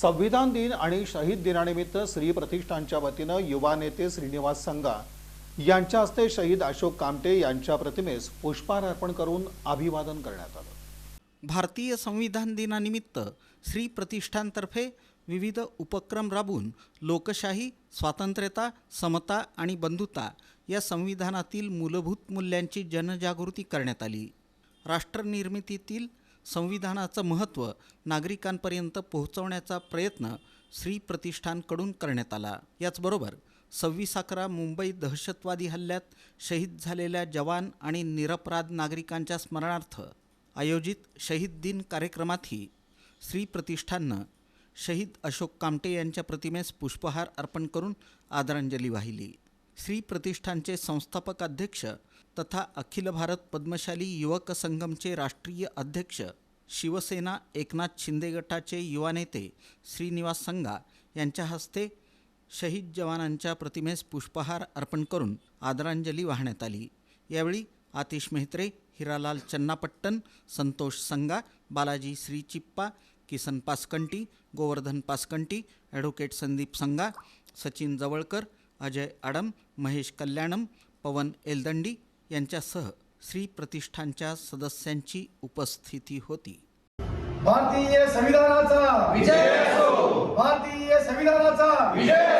संविधान दिन आणि शहीद दिनानिमित्त श्री प्रतिष्ठानच्या वतीनं युवा नेते श्रीनिवास संगा यांच्या हस्ते शहीद अशोक कामटे यांच्या प्रतिमेस पुष्पहार अर्पण करून अभिवादन करण्यात आलं. भारतीय संविधान दिनानिमित्त श्री प्रतिष्ठानतर्फे विविध उपक्रम राबवून लोकशाही स्वातंत्र्यता समता आणि बंधुता या संविधानातील मूलभूत मूल्यांची जनजागृती करण्यात आली. राष्ट्रनिर्मितीतील संविधानाचं महत्त्व नागरिकांपर्यंत पोहोचवण्याचा प्रयत्न श्री प्रतिष्ठानकडून करण्यात आला. याचबरोबर सव्वीस अकरा मुंबई दहशतवादी हल्ल्यात शहीद झालेल्या जवान आणि निरपराध नागरिकांच्या स्मरणार्थ आयोजित शहीद दिन कार्यक्रमातही श्री प्रतिष्ठाननं शहीद अशोक कामटे यांच्या प्रतिमेस पुष्पहार अर्पण करून आदरांजली वाहिली. श्री प्रतिष्ठानचे संस्थापक अध्यक्ष तथा अखिल भारत पद्मशाली युवक संगमचे राष्ट्रीय अध्यक्ष शिवसेना एकनाथ शिंदे गटाचे युवा नेते श्रीनिवास संगा यांच्या हस्ते शहीद जवानांच्या प्रतिमेस पुष्पहार अर्पण करून आदरांजली वाहण्यात आली. यावेळी आतिश मेहत्रे हिरालाल चन्नापट्टन संतोष संगा बालाजी श्री चिप्पा किसन पासकंटी गोवर्धन पासकंटी ॲडव्होकेट संदीप संगा सचिन जवळकर अजय आडम महेश कल्याणम पवन एलदंडी यांच्यासह श्री प्रतिष्ठानच्या सदस्यांची उपस्थिती होती. भारतीय संविधानाचा विजय असो. भारतीय संविधानाचा विजय